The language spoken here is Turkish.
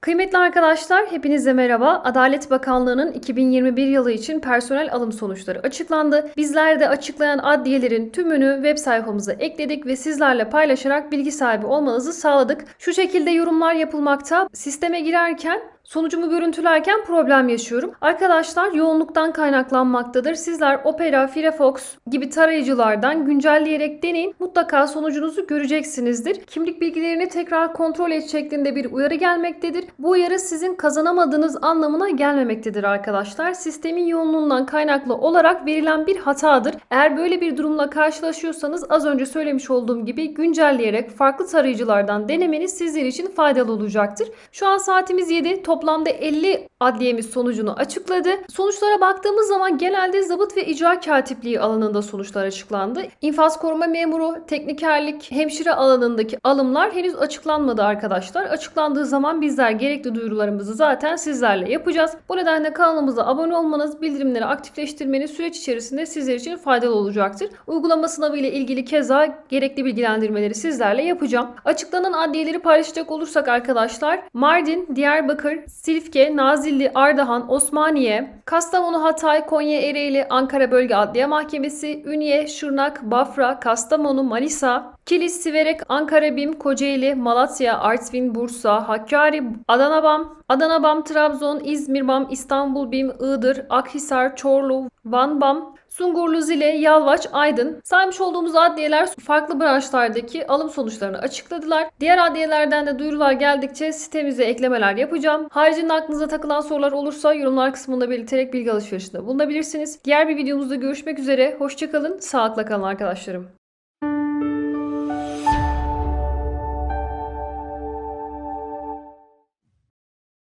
Kıymetli arkadaşlar, hepinize merhaba. Adalet Bakanlığı'nın 2021 yılı için personel alım sonuçları açıklandı. Bizler de açıklayan adliyelerin tümünü web sayfamıza ekledik ve sizlerle paylaşarak bilgi sahibi olmanızı sağladık. Şu şekilde yorumlar yapılmakta. Sisteme girerken Sonucumu görüntülerken problem yaşıyorum. Arkadaşlar yoğunluktan kaynaklanmaktadır. Sizler Opera, Firefox gibi tarayıcılardan güncelleyerek deneyin. Mutlaka sonucunuzu göreceksinizdir. Kimlik bilgilerini tekrar kontrol et şeklinde bir uyarı gelmektedir. Bu uyarı sizin kazanamadığınız anlamına gelmemektedir arkadaşlar. Sistemin yoğunluğundan kaynaklı olarak verilen bir hatadır. Eğer böyle bir durumla karşılaşıyorsanız az önce söylemiş olduğum gibi güncelleyerek farklı tarayıcılardan denemeniz sizler için faydalı olacaktır. Şu an saatimiz 7. Toplamda 50 adliyemiz sonucunu açıkladı. Sonuçlara baktığımız zaman genelde zabıt ve icra katipliği alanında sonuçlar açıklandı. İnfaz koruma memuru, teknikerlik, hemşire alanındaki alımlar henüz açıklanmadı arkadaşlar. Açıklandığı zaman bizler gerekli duyurularımızı zaten sizlerle yapacağız. Bu nedenle kanalımıza abone olmanız, bildirimleri aktifleştirmeniz süreç içerisinde sizler için faydalı olacaktır. Uygulama sınavı ile ilgili keza gerekli bilgilendirmeleri sizlerle yapacağım. Açıklanan adliyeleri paylaşacak olursak arkadaşlar Mardin, Diyarbakır, Silifke, Nazilli, Ardahan, Osmaniye, Kastamonu, Hatay, Konya, Ereğli, Ankara Bölge Adliye Mahkemesi, Ünye, Şırnak, Bafra, Kastamonu, Manisa, Kilis, Siverek, Ankara BİM, Kocaeli, Malatya, Artvin, Bursa, Hakkari, Adana BAM, Adana BAM, Trabzon, İzmir BAM, İstanbul BİM, Iğdır, Akhisar, Çorlu, Van BAM, Sungurlu, Zile, Yalvaç, Aydın. Saymış olduğumuz adliyeler farklı branşlardaki alım sonuçlarını açıkladılar. Diğer adliyelerden de duyurular geldikçe sitemize eklemeler yapacağım. Haricinde aklınıza takılan sorular olursa yorumlar kısmında belirterek bilgi alışverişinde bulunabilirsiniz. Diğer bir videomuzda görüşmek üzere. Hoşçakalın, sağlıkla kalın arkadaşlarım.